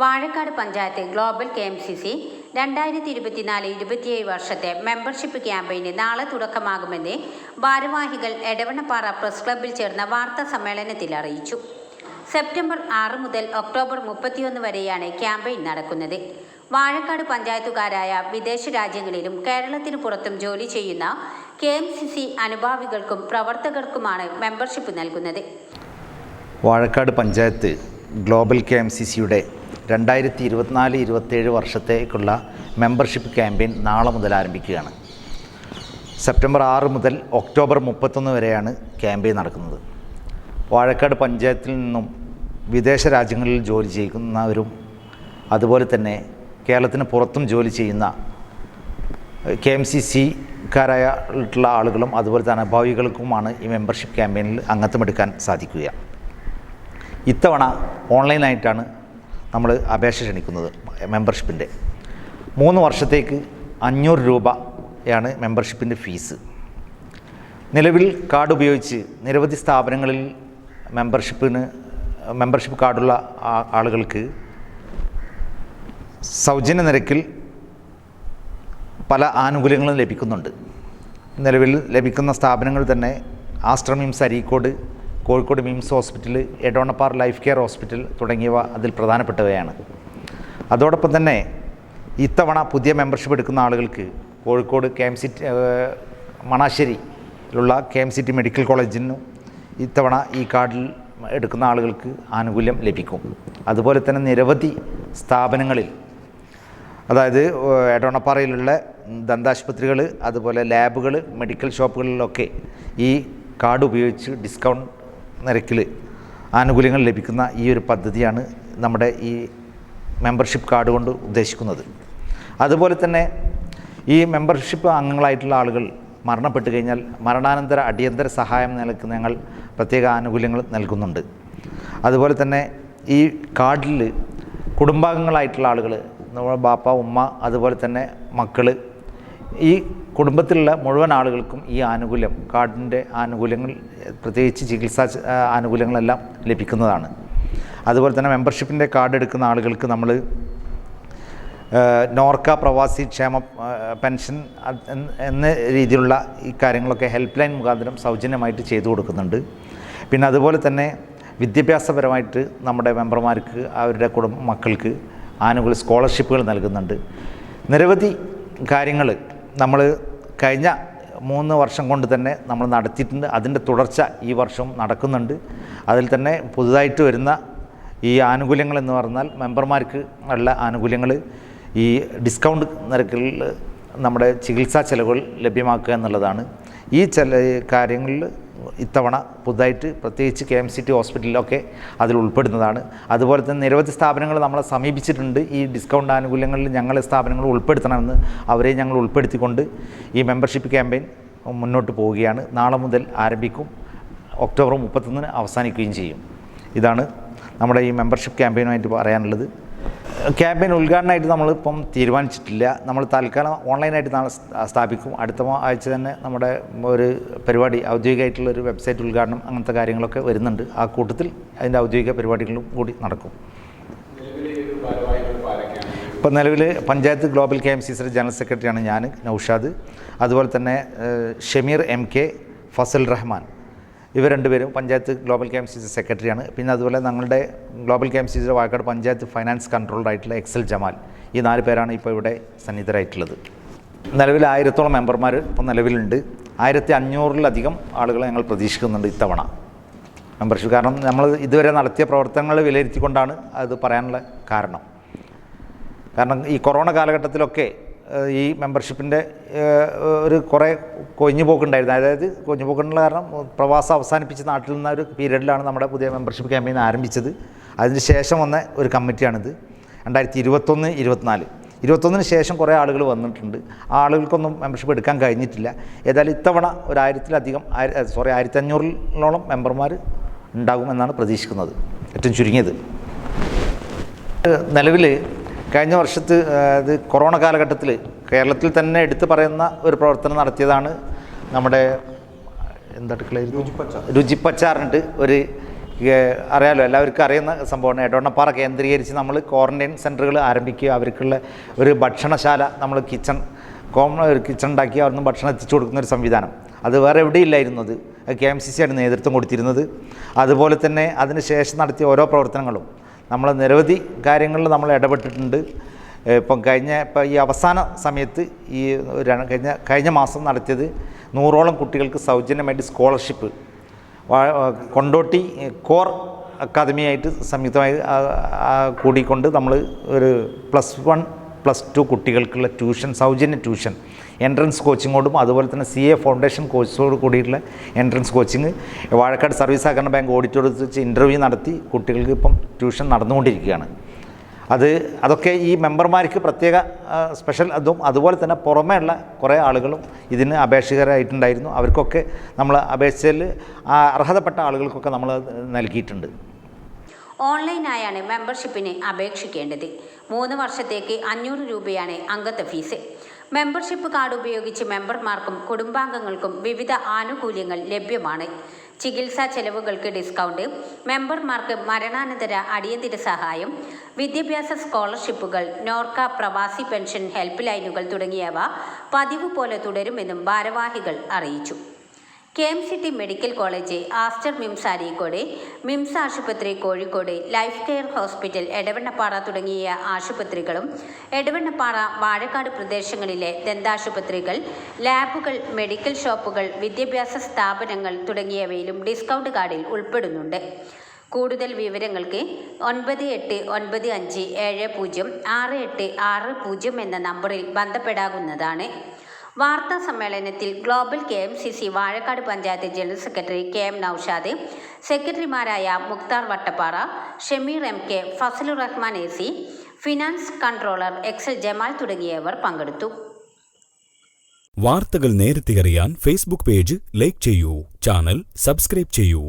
Vazhakkad panchayat global K M C C രണ്ടായിരത്തി ഇരുപത്തിനാല് ഇരുപത്തിയേഴ് വർഷത്തെ മെമ്പർഷിപ്പ് ക്യാമ്പയിന് നാളെ തുടക്കമാകുമെന്ന് ഭാരവാഹികൾ എടവണ്ണപ്പാറ പ്രസ് ക്ലബ്ബിൽ ചേർന്ന വാർത്താ സമ്മേളനത്തിൽ അറിയിച്ചു. സെപ്റ്റംബർ ആറ് മുതൽ ഒക്ടോബർ മുപ്പത്തിയൊന്ന് വരെയാണ് ക്യാമ്പയിൻ നടക്കുന്നത്. വാഴക്കാട് പഞ്ചായത്തുകാരായ വിദേശ രാജ്യങ്ങളിലും കേരളത്തിനു പുറത്തും ജോലി ചെയ്യുന്ന കെ എം സി സി അനുഭാവികൾക്കും പ്രവർത്തകർക്കുമാണ് മെമ്പർഷിപ്പ് നൽകുന്നത്. Vazhakkad panchayat global K M C സിയുടെ രണ്ടായിരത്തി ഇരുപത്തിനാല് ഇരുപത്തേഴ് വർഷത്തേക്കുള്ള മെമ്പർഷിപ്പ് ക്യാമ്പയിൻ നാളെ മുതൽ ആരംഭിക്കുകയാണ്. സെപ്റ്റംബർ ആറ് മുതൽ ഒക്ടോബർ മുപ്പത്തൊന്ന് വരെയാണ് ക്യാമ്പയിൻ നടക്കുന്നത്. വാഴക്കാട് പഞ്ചായത്തിൽ നിന്നും വിദേശ രാജ്യങ്ങളിൽ ജോലി ചെയ്യുന്നവരും അതുപോലെ തന്നെ കേരളത്തിന് പുറത്തും ജോലി ചെയ്യുന്ന കെ എം സി സിക്കാരായിട്ടുള്ള ആളുകളും അതുപോലെ തന്നെ അനുഭാവികൾക്കുമാണ് ഈ മെമ്പർഷിപ്പ് ക്യാമ്പയിനിൽ അംഗത്വമെടുക്കാൻ സാധിക്കുക. ഇത്തവണ ഓൺലൈനായിട്ടാണ് നമ്മൾ അപേക്ഷ ക്ഷണിക്കുന്നത് മെമ്പർഷിപ്പിന്റെ മൂന്ന് വർഷത്തേക്ക് അഞ്ഞൂറ് രൂപയാണ് മെമ്പർഷിപ്പിന്റെ ഫീസ് നിലവിൽ കാർഡ് ഉപയോഗിച്ച് നിരവധി സ്ഥാപനങ്ങളിൽ മെമ്പർഷിപ്പിന് മെമ്പർഷിപ്പ് കാർഡുള്ള ആളുകൾക്ക് സൗജന്യ നിരക്കിൽ പല ആനുകൂല്യങ്ങളും ലഭിക്കുന്നുണ്ട്. നിലവിൽ ലഭിക്കുന്ന സ്ഥാപനങ്ങൾ തന്നെ Aster MIMS Areekode Kozhikode MIMS hospital Edavannappara life care hospital തുടങ്ങിയവ അതിൽ പ്രധാനപ്പെട്ടവയാണ്. അതോടൊപ്പം തന്നെ ഇത്തവണ പുതിയ മെമ്പർഷിപ്പ് എടുക്കുന്ന ആളുകൾക്ക് Kozhikode K M C T മണാശ്ശേരിയിലുള്ള K M C T medical കോളേജിനും ഇത്തവണ ഈ കാർഡിൽ എടുക്കുന്ന ആളുകൾക്ക് ആനുകൂല്യം ലഭിക്കും. അതുപോലെ തന്നെ നിരവധി സ്ഥാപനങ്ങളിൽ അതായത് എടോണപ്പാറയിലുള്ള ദന്താശുപത്രികൾ അതുപോലെ ലാബുകൾ മെഡിക്കൽ ഷോപ്പുകളിലൊക്കെ ഈ കാർഡ് ഉപയോഗിച്ച് ഡിസ്കൗണ്ട് നിരക്കിൽ ആനുകൂല്യങ്ങൾ ലഭിക്കുന്ന ഈ ഒരു പദ്ധതിയാണ് നമ്മുടെ ഈ മെമ്പർഷിപ്പ് കാർഡ് കൊണ്ട് ഉദ്ദേശിക്കുന്നത്. അതുപോലെ തന്നെ ഈ മെമ്പർഷിപ്പ് അംഗങ്ങളായിട്ടുള്ള ആളുകൾ മരണപ്പെട്ട് കഴിഞ്ഞാൽ മരണാനന്തര അടിയന്തര സഹായം നൽകുന്ന ഞങ്ങൾ പ്രത്യേക ആനുകൂല്യങ്ങൾ നൽകുന്നുണ്ട്. അതുപോലെ തന്നെ ഈ കാർഡിൽ കുടുംബാംഗങ്ങളായിട്ടുള്ള ആളുകൾ നമ്മുടെ ബാപ്പ ഉമ്മ അതുപോലെ തന്നെ മക്കൾ ഈ കുടുംബത്തിലുള്ള മുഴുവൻ ആളുകൾക്കും ഈ ആനുകൂല്യം കാർഡിന്റെ ആനുകൂല്യങ്ങൾ പ്രത്യേകിച്ച് ചികിത്സാ ആനുകൂല്യങ്ങളെല്ലാം ലഭിക്കുന്നതാണ്. അതുപോലെ തന്നെ മെമ്പർഷിപ്പിന്റെ കാർഡ് എടുക്കുന്ന ആളുകൾക്ക് നമ്മൾ നോർക്ക പ്രവാസി ക്ഷേമ പെൻഷൻ എന്ന രീതിയിലുള്ള ഈ കാര്യങ്ങളൊക്കെ ഹെൽപ്പ് ലൈൻ മുഖാന്തരം സൗജന്യമായിട്ട് ചെയ്തു കൊടുക്കുന്നുണ്ട്. പിന്നെ അതുപോലെ തന്നെ വിദ്യാഭ്യാസപരമായിട്ട് നമ്മുടെ മെമ്പർമാർക്ക് അവരുടെ കുടുംബ മക്കൾക്ക് ആനുകൂല്യ സ്കോളർഷിപ്പുകൾ നൽകുന്നുണ്ട്. നിരവധി കാര്യങ്ങൾ നമ്മൾ കഴിഞ്ഞ മൂന്ന് വർഷം കൊണ്ട് തന്നെ നമ്മൾ നടത്തിയിട്ടുണ്ട്. അതിന്റെ തുടർച്ച ഈ വർഷവും നടക്കുന്നുണ്ട്. അതിൽ തന്നെ പുതുതായിട്ട് വരുന്ന ഈ ആനുകൂല്യങ്ങൾ എന്ന് പറഞ്ഞാൽ മെമ്പർമാർക്ക് ഉള്ള ആനുകൂല്യങ്ങൾ ഈ ഡിസ്കൗണ്ട് നിരക്കിൽ നമ്മുടെ ചികിത്സാ ചിലവുകൾ ലഭ്യമാക്കുക എന്നുള്ളതാണ്. ഈ ചില കാര്യങ്ങളിൽ ഇത്തവണ പുതുതായിട്ട് പ്രത്യേകിച്ച് കെ എം സി ടി ഹോസ്പിറ്റലിലൊക്കെ അതിൽ ഉൾപ്പെടുന്നതാണ്. അതുപോലെ തന്നെ നിരവധി സ്ഥാപനങ്ങൾ നമ്മളെ സമീപിച്ചിട്ടുണ്ട്. ഈ ഡിസ്കൗണ്ട് ആനുകൂല്യങ്ങളിൽ ഞങ്ങളെ സ്ഥാപനങ്ങൾ ഉൾപ്പെടുത്തണമെന്ന് അവരെ ഞങ്ങൾ ഉൾപ്പെടുത്തിക്കൊണ്ട് ഈ മെമ്പർഷിപ്പ് ക്യാമ്പയിൻ മുന്നോട്ട് പോവുകയാണ്. നാളെ മുതൽ ആരംഭിക്കും. ഒക്ടോബർ മുപ്പത്തൊന്നിന് അവസാനിക്കുകയും ചെയ്യും. ഇതാണ് നമ്മുടെ ഈ മെമ്പർഷിപ്പ് ക്യാമ്പയിനുമായിട്ട് പറയാനുള്ളത്. ക്യാമ്പയിൻ ഉദ്ഘാടനമായിട്ട് നമ്മളിപ്പം തീരുമാനിച്ചിട്ടില്ല. നമ്മൾ തൽക്കാലം ഓൺലൈനായിട്ട് നാളെ സ്ഥാപിക്കും. അടുത്ത ആഴ്ച തന്നെ നമ്മുടെ ഒരു പരിപാടി ഔദ്യോഗികമായിട്ടുള്ള ഒരു വെബ്സൈറ്റ് ഉദ്ഘാടനം അങ്ങനത്തെ കാര്യങ്ങളൊക്കെ വരുന്നുണ്ട്. ആ കൂട്ടത്തിൽ അതിന്റെ ഔദ്യോഗിക പരിപാടികളും കൂടി നടക്കും. ഇപ്പം നിലവിൽ panchayat global K M C സിയുടെ ജനറൽ സെക്രട്ടറിയാണ് ഞാൻ നൗഷാദ്. അതുപോലെ തന്നെ ഷമീർ എം കെ ഫസൽ റഹ്മാൻ. ഇവർ രണ്ടുപേരും പഞ്ചായത്ത് ഗ്ലോബൽ കെ എം സെക്രട്ടറിയാണ്. പിന്നെ അതുപോലെ ഞങ്ങളുടെ global K M Vazhakkad panchayat finance കൺട്രോളറായിട്ടുള്ള Excel Jamal. ഈ നാല് പേരാണ് ഇപ്പോൾ ഇവിടെ സന്നിധരായിട്ടുള്ളത് നിലവിൽ ആയിരത്തോളം മെമ്പർമാർ ഇപ്പോൾ നിലവിലുണ്ട്. ആയിരത്തി അഞ്ഞൂറിലധികം ആളുകളെ ഞങ്ങൾ പ്രതീക്ഷിക്കുന്നുണ്ട് ഇത്തവണ. മെമ്പർഷിപ്പ് കാരണം നമ്മൾ ഇതുവരെ നടത്തിയ പ്രവർത്തനങ്ങൾ വിലയിരുത്തിക്കൊണ്ടാണ് അത് പറയാനുള്ള കാരണം. കാരണം ഈ കൊറോണ കാലഘട്ടത്തിലൊക്കെ ഈ മെമ്പർഷിപ്പിന്റെ ഒരു കുറേ കൊഞ്ഞു പോക്കുണ്ടായിരുന്നു. അതായത് കൊഞ്ഞു പോക്കുള്ള കാരണം പ്രവാസം അവസാനിപ്പിച്ച് നാട്ടിൽ നിന്ന ഒരു പീരീഡിലാണ് നമ്മുടെ പുതിയ മെമ്പർഷിപ്പ് ക്യാമ്പയിൻ ആരംഭിച്ചത്. അതിന് ശേഷം വന്ന ഒരു കമ്മിറ്റിയാണിത്. രണ്ടായിരത്തി ഇരുപത്തൊന്ന് ഇരുപത്തിനാല്. ഇരുപത്തൊന്നിന് ശേഷം കുറേ ആളുകൾ വന്നിട്ടുണ്ട്. ആ ആളുകൾക്കൊന്നും മെമ്പർഷിപ്പ് എടുക്കാൻ കഴിഞ്ഞിട്ടില്ല. ഏതായാലും ഇത്തവണ ഒരു ആയിരത്തിലധികം സോറി ആയിരത്തി അഞ്ഞൂറിലോളം മെമ്പർമാർ ഉണ്ടാകുമെന്നാണ് പ്രതീക്ഷിക്കുന്നത്. ഏറ്റവും ചുരുങ്ങിയത്. നിലവിൽ കഴിഞ്ഞ വർഷത്ത് അത് കൊറോണ കാലഘട്ടത്തിൽ കേരളത്തിൽ തന്നെ എടുത്തു പറയുന്ന ഒരു പ്രവർത്തനം നടത്തിയതാണ് നമ്മുടെ എന്താ രുചിപ്പച്ചാറിനിട്ട് ഒരു അറിയാലോ എല്ലാവർക്കും അറിയുന്ന സംഭവമാണ്. എടവണ്ണപ്പാറ കേന്ദ്രീകരിച്ച് നമ്മൾ ക്വാറന്റൈൻ സെന്ററുകൾ ആരംഭിക്കുക. അവർക്കുള്ള ഒരു ഭക്ഷണശാല നമ്മൾ കിച്ചൺ കോമൺ ഒരു കിച്ചൺ ഉണ്ടാക്കി അവിടുന്ന് ഭക്ഷണം എത്തിച്ചു കൊടുക്കുന്ന ഒരു സംവിധാനം. അത് വേറെ എവിടെയില്ലായിരുന്നു അത്. കെ എം സി സി ആണ് നേതൃത്വം കൊടുത്തിരുന്നത്. അതുപോലെ തന്നെ അതിന് ശേഷം നടത്തിയ ഓരോ പ്രവർത്തനങ്ങളും നമ്മൾ നിരവധി കാര്യങ്ങളിൽ നമ്മൾ ഇടപെട്ടിട്ടുണ്ട്. ഇപ്പം കഴിഞ്ഞ ഇപ്പം ഈ അവസാന സമയത്ത് ഈ കഴിഞ്ഞ കഴിഞ്ഞ മാസം നടത്തിയത് നൂറോളം കുട്ടികൾക്ക് സൗജന്യമായിട്ട് സ്കോളർഷിപ്പ്. കൊണ്ടോട്ടി കോർ അക്കാദമിയായിട്ട് സംയുക്തമായി കൂടിക്കൊണ്ട് നമ്മൾ ഒരു പ്ലസ് വൺ പ്ലസ് ടു കുട്ടികൾക്കുള്ള ട്യൂഷൻ സൗജന്യ ട്യൂഷൻ എൻട്രൻസ് കോച്ചിങ്ങോടും അതുപോലെ തന്നെ സി എ ഫൗണ്ടേഷൻ കോഴ്സോട് കൂടിയിട്ടുള്ള എൻട്രൻസ് കോച്ചിങ് വാഴക്കാട് സർവീസ് സഹകരണ ബാങ്ക് ഓഡിറ്റോറിയത്തിൽ വെച്ച് ഇന്റർവ്യൂ നടത്തി കുട്ടികൾക്ക് ഇപ്പം ട്യൂഷൻ നടന്നുകൊണ്ടിരിക്കുകയാണ്. അത് അതൊക്കെ ഈ മെമ്പർമാർക്ക് പ്രത്യേക സ്പെഷ്യൽ അതും അതുപോലെ തന്നെ പുറമേ ഉള്ള കുറേ ആളുകളും ഇതിന് അപേക്ഷകരായിട്ടുണ്ടായിരുന്നു. അവർക്കൊക്കെ നമ്മൾ അപേക്ഷയിൽ അർഹതപ്പെട്ട ആളുകൾക്കൊക്കെ നമ്മൾ നൽകിയിട്ടുണ്ട്. ഓൺലൈനായാണ് മെമ്പർഷിപ്പിന് അപേക്ഷിക്കേണ്ടത്. മൂന്ന് വർഷത്തേക്ക് അഞ്ഞൂറ് രൂപയാണ് അംഗത്വ ഫീസ്. മെമ്പർഷിപ്പ് കാർഡ് ഉപയോഗിച്ച് മെമ്പർമാർക്കും കുടുംബാംഗങ്ങൾക്കും വിവിധ ആനുകൂല്യങ്ങൾ ലഭ്യമാണ്. ചികിത്സാ ചെലവുകൾക്ക് ഡിസ്കൗണ്ട് മെമ്പർമാർക്ക് മരണാനന്തര അടിയന്തര സഹായം വിദ്യാഭ്യാസ സ്കോളർഷിപ്പുകൾ നോർക്ക പ്രവാസി പെൻഷൻ ഹെൽപ്പ് ലൈനുകൾ തുടങ്ങിയവ പതിവ് പോലെ തുടരുമെന്നും ഭാരവാഹികൾ അറിയിച്ചു. K M C T medical college Aster MIMS Areekode MIMS ആശുപത്രി Kozhikode life care hospital Edavannappara തുടങ്ങിയ ആശുപത്രികളും എടവണ്ണപ്പാറ വാഴക്കാട് പ്രദേശങ്ങളിലെ ദന്താശുപത്രികൾ ലാബുകൾ മെഡിക്കൽ ഷോപ്പുകൾ വിദ്യാഭ്യാസ സ്ഥാപനങ്ങൾ തുടങ്ങിയവയിലും ഡിസ്കൗണ്ട് കാർഡിൽ ഉൾപ്പെടുന്നുണ്ട്. കൂടുതൽ വിവരങ്ങൾക്ക് ഒൻപത് എട്ട് ഒൻപത് അഞ്ച് ഏഴ് പൂജ്യം ആറ് എട്ട് ആറ് പൂജ്യം എന്ന നമ്പറിൽ ബന്ധപ്പെടാവുന്നതാണ്. വാർത്താ സമ്മേളനത്തിൽ global K M C C Vazhakkad panchayat general secretary K M Naushad സെക്രട്ടറിമാരായ Mukthar Vattappara Shameer M K Fasalur Rahman A C finance controller Excel Jamal തുടങ്ങിയവർ പങ്കെടുത്തു. വാർത്തകൾ നേരത്തെ അറിയാൻ ഫേസ്ബുക്ക് പേജ് ലൈക്ക് ചെയ്യൂ ചാനൽ സബ്സ്ക്രൈബ് ചെയ്യൂ.